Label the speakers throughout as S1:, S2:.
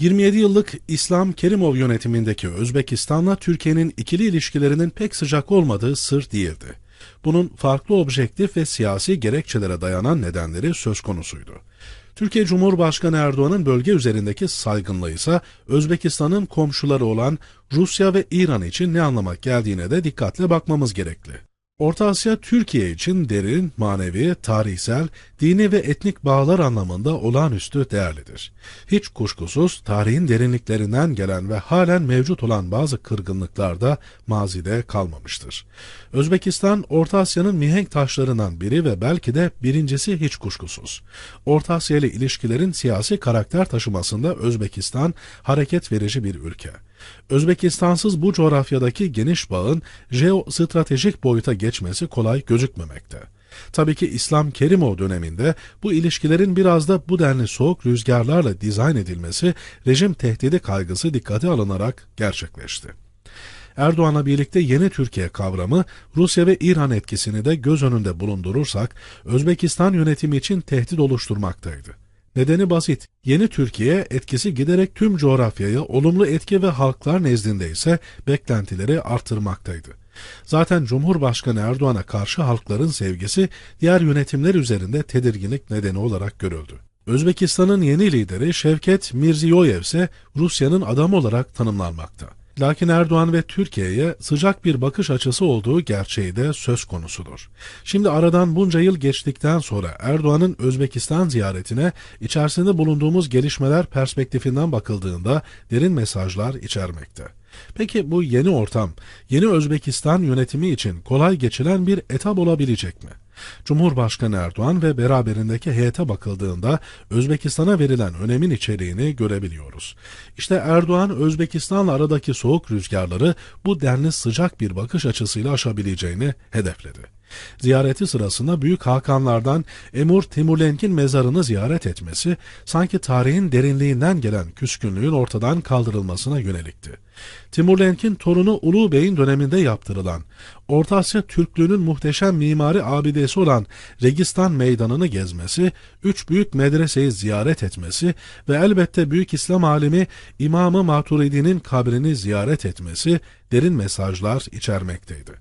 S1: 27 yıllık İslam Kerimov yönetimindeki Özbekistan'la Türkiye'nin ikili ilişkilerinin pek sıcak olmadığı sır değildi. Bunun farklı objektif ve siyasi gerekçelere dayanan nedenleri söz konusuydu. Türkiye Cumhurbaşkanı Erdoğan'ın bölge üzerindeki saygınlığı ise Özbekistan'ın komşuları olan Rusya ve İran için ne anlamak geldiğine de dikkatle bakmamız gerekli. Orta Asya Türkiye için derin, manevi, tarihsel, dini ve etnik bağlar anlamında olağanüstü değerlidir. Hiç kuşkusuz tarihin derinliklerinden gelen ve halen mevcut olan bazı kırgınlıklar da mazide kalmamıştır. Özbekistan, Orta Asya'nın mihenk taşlarından biri ve belki de birincisi hiç kuşkusuz. Orta Asya ile ilişkilerin siyasi karakter taşımasında Özbekistan hareket verici bir ülke. Özbekistansız bu coğrafyadaki geniş bağın jeostratejik boyuta geçmesi kolay gözükmemekte. Tabii ki İslam Kerimov döneminde bu ilişkilerin biraz da bu denli soğuk rüzgarlarla dizayn edilmesi rejim tehdidi kaygısı dikkate alınarak gerçekleşti. Erdoğan'la birlikte yeni Türkiye kavramı Rusya ve İran etkisini de göz önünde bulundurursak Özbekistan yönetimi için tehdit oluşturmaktaydı. Nedeni basit. Yeni Türkiye etkisi giderek tüm coğrafyaya olumlu etki ve halklar nezdinde ise beklentileri artırmaktaydı. Zaten Cumhurbaşkanı Erdoğan'a karşı halkların sevgisi diğer yönetimler üzerinde tedirginlik nedeni olarak görüldü. Özbekistan'ın yeni lideri Şevket Mirziyoyev ise Rusya'nın adamı olarak tanımlanmakta. Lakin Erdoğan ve Türkiye'ye sıcak bir bakış açısı olduğu gerçeği de söz konusudur. Şimdi aradan bunca yıl geçtikten sonra Erdoğan'ın Özbekistan ziyaretine içerisinde bulunduğumuz gelişmeler perspektifinden bakıldığında derin mesajlar içermekte. Peki bu yeni ortam, yeni Özbekistan yönetimi için kolay geçilen bir etap olabilecek mi? Cumhurbaşkanı Erdoğan ve beraberindeki heyete bakıldığında Özbekistan'a verilen önemin içeriğini görebiliyoruz. İşte Erdoğan Özbekistan'la aradaki soğuk rüzgarları bu denli sıcak bir bakış açısıyla aşabileceğini hedefledi. Ziyareti sırasında Büyük Hakanlardan Emur Timurlenk'in mezarını ziyaret etmesi sanki tarihin derinliğinden gelen küskünlüğün ortadan kaldırılmasına yönelikti. Timurlenk'in torunu Ulu Bey'in döneminde yaptırılan, Orta Asya Türklüğünün muhteşem mimari abidesi olan Registan Meydanı'nı gezmesi, üç büyük medreseyi ziyaret etmesi ve elbette büyük İslam alimi İmam-ı Maturidi'nin kabrini ziyaret etmesi derin mesajlar içermekteydi.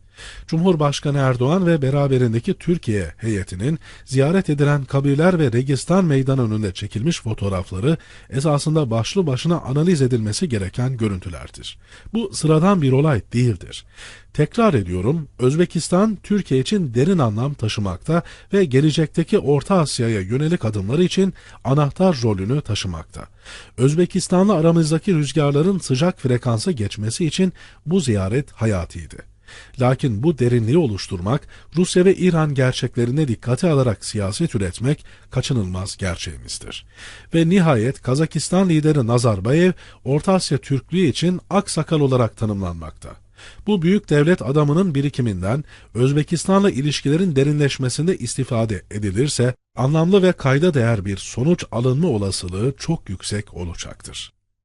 S1: Cumhurbaşkanı Erdoğan ve beraberindeki Türkiye heyetinin ziyaret edilen kabirler ve Registan meydanı önünde çekilmiş fotoğrafları esasında başlı başına analiz edilmesi gereken görüntülerdir. Bu sıradan bir olay değildir. Tekrar ediyorum, Özbekistan Türkiye için derin anlam taşımakta ve gelecekteki Orta Asya'ya yönelik adımları için anahtar rolünü taşımakta. Özbekistan'la aramızdaki rüzgarların sıcak frekansa geçmesi için bu ziyaret hayatiydi. Lakin bu derinliği oluşturmak, Rusya ve İran gerçeklerine dikkate alarak siyaset üretmek kaçınılmaz gerçeğimizdir. Ve nihayet Kazakistan lideri Nazarbayev, Orta Asya Türklüğü için aksakal olarak tanımlanmakta. Bu büyük devlet adamının birikiminden Özbekistan'la ilişkilerin derinleşmesinde istifade edilirse anlamlı ve kayda değer bir sonuç alınma olasılığı çok yüksek olacaktır.